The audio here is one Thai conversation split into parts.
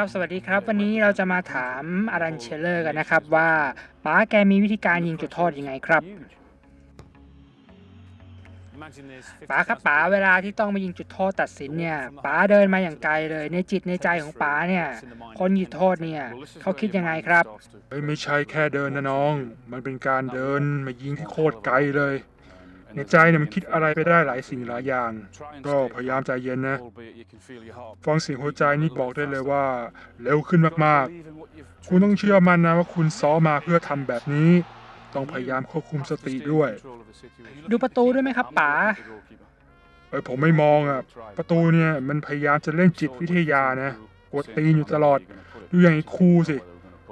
ครับ สวัสดีครับ วันนี้เราจะมาถามอารันเชลเลอร์กันนะครับ ว่าป๋าแกมีวิธีการยิงจุดโทษยังไงครับป๋าครับป๋าเวลาที่ต้องมายิงจุดโทษตัดสินเนี่ยป๋าเดินมาอย่างไกลเลย ในจิตในใจของป๋าเนี่ย คนยิงโทษเนี่ยเขาคิดยังไงครับไม่ใช่แค่เดินนะน้อง มันเป็นการเดินมายิงที่โคตรไกลเลย ในใจเนี่ยมันคิดอะไรไปได้หลายสิ่งหลายอย่าง ก็พยายามใจเย็นนะ ฟังเสียงหัวใจนี่บอกได้เลยว่า เร็วขึ้นมากๆ คุณต้องเชื่อมันนะว่าคุณซ้อมมาเพื่อทำแบบนี้ ต้องพยายามควบคุมสติด้วย ดูประตูด้วยไหมครับป๋าเอ้ยผมไม่มองอะ ประตูเนี่ยมันพยายามจะเล่นจิตวิทยานะ กดตีนอยู่ตลอด ดูอย่างไอ้ครูสิ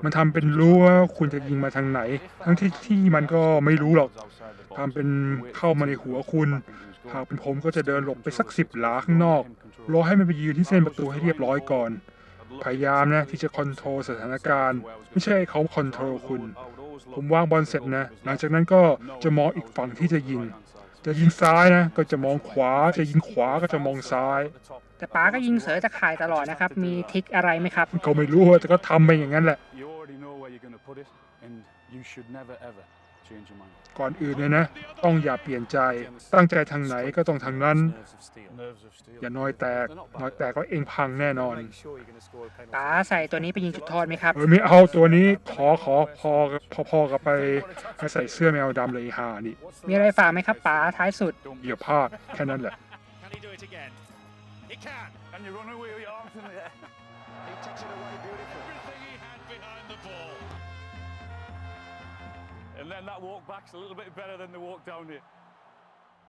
มันทำเป็นรู้ว่าคุณจะยิงมาทางไหน ทั้งที่ที่มันก็ไม่รู้หรอกทำเป็นเข้ามาในหัวคุณ หากเป็นผมก็จะเดินหลบไปสักสิบหลาข้างนอก รอให้มันไปยืนที่เส้นประตูให้เรียบร้อยก่อน พยายามนะที่จะคอนโทรลสถานการณ์ ไม่ใช่ให้เขาคอนโทรลคุณ ผมวางบอลเสร็จนะ หลังจากนั้นก็จะมองอีกฝั่งที่จะยิง จะยิงซ้ายนะ ก็จะมองขวา จะยิงขวาก็จะมองซ้าย แต่ป๋าก็ยิงเสือตะข่ายตลอดนะครับ มีทริคอะไรไหมครับ ก็ไม่รู้อะแต่ก็ทำไปอย่างนั้นแหละ ก่อนอื่นเลยนะ ต้องอย่าเปลี่ยนใจ ตั้งใจทางไหนก็ต้องทางนั้น Nerves of steel. Nerves of steel. อย่าน้อยแตก น้อยแตกก็เองพังแน่นอน Make sure you're going to score a penalty. ป๋าใส่ตัวนี้ไปยิงจุดโทษไหมครับ เออไม่เอาตัวนี้ขอขอพอพอพอกับไปไปใส่เสื้อแมวดำเลยไอ้ห่านี่มีอะไรฝากไหมครับป๋าท้ายสุดเหยียบพลาดแค่นั้นแหละ Can he do it again? He can. And you run away with your arms in the air. He takes it away beautifully. Everything he And then that walk back's a little bit better than the walk down here.